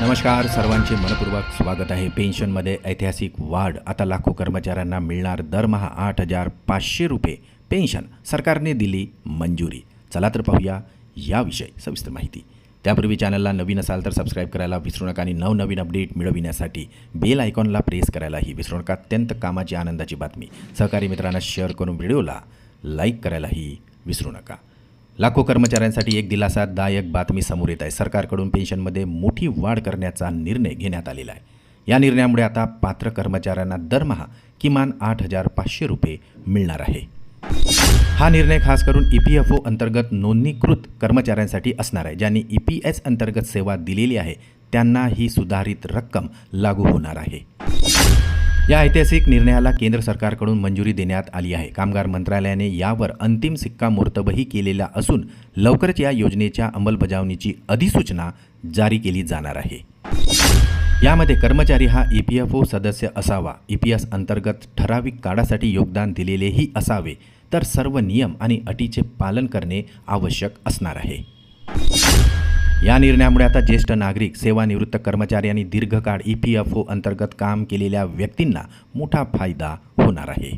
नमस्कार सर्वांचे मनपूर्वक स्वागत आहे. पेन्शनमध्ये ऐतिहासिक वाढ. आता लाखो कर्मचाऱ्यांना मिळणार दरमहा आठ हजार पाचशे रुपये पेन्शन. सरकारने दिली मंजुरी. चला तर पाहूया याविषयी सविस्तर माहिती. त्यापूर्वी चॅनलला नवीन असाल तर सबस्क्राईब करायला विसरू नका आणि नवनवीन अपडेट मिळविण्यासाठी बेल आयकॉनला प्रेस करायलाही विसरू नका. अत्यंत कामाची आनंदाची बातमी. सहकारी मित्रांना शेअर करून व्हिडिओला लाईक करायलाही विसरू नका. लाखो कर्मचाऱ्यांसाठी एक दिलासादायक बातमी समोर येत आहे. सरकारकडून पेन्शनमध्ये मोठी वाढ करण्याचा निर्णय घेण्यात आलेला आहे. या निर्णयामुळे आता पात्र कर्मचाऱ्यांना दरमहा किमान आठ हजार पाचशे रुपये मिळणार आहे. हा निर्णय खास करून ई पी एफ ओ अंतर्गत नोंदणीकृत कर्मचाऱ्यांसाठी असणार आहे. ज्यांनी ई पी एस अंतर्गत सेवा दिलेली आहे त्यांना ही सुधारित रक्कम लागू होणार आहे. या ऐतिहासिक निर्णयाला केंद्र सरकारकडून मंजुरी देण्यात आली आहे. कामगार मंत्रालयाने यावर अंतिम सिक्कामोर्तबही केलेला असून लवकरच या योजनेच्या अंमलबजावणीची अधिसूचना जारी केली जाणार आहे. यामध्ये कर्मचारी हा ई पी एफ ओ सदस्य असावा. ई पी एस अंतर्गत ठराविक काळासाठी योगदान दिलेलेही असावे. तर सर्व नियम आणि अटीचे पालन करणे आवश्यक असणार आहे. या निर्णयामुळे आता ज्येष्ठ नागरिक सेवानिवृत्त कर्मचारी आणि दीर्घकाळ ई पी एफ ओ अंतर्गत काम केलेल्या व्यक्तींना मोठा फायदा होणार आहे.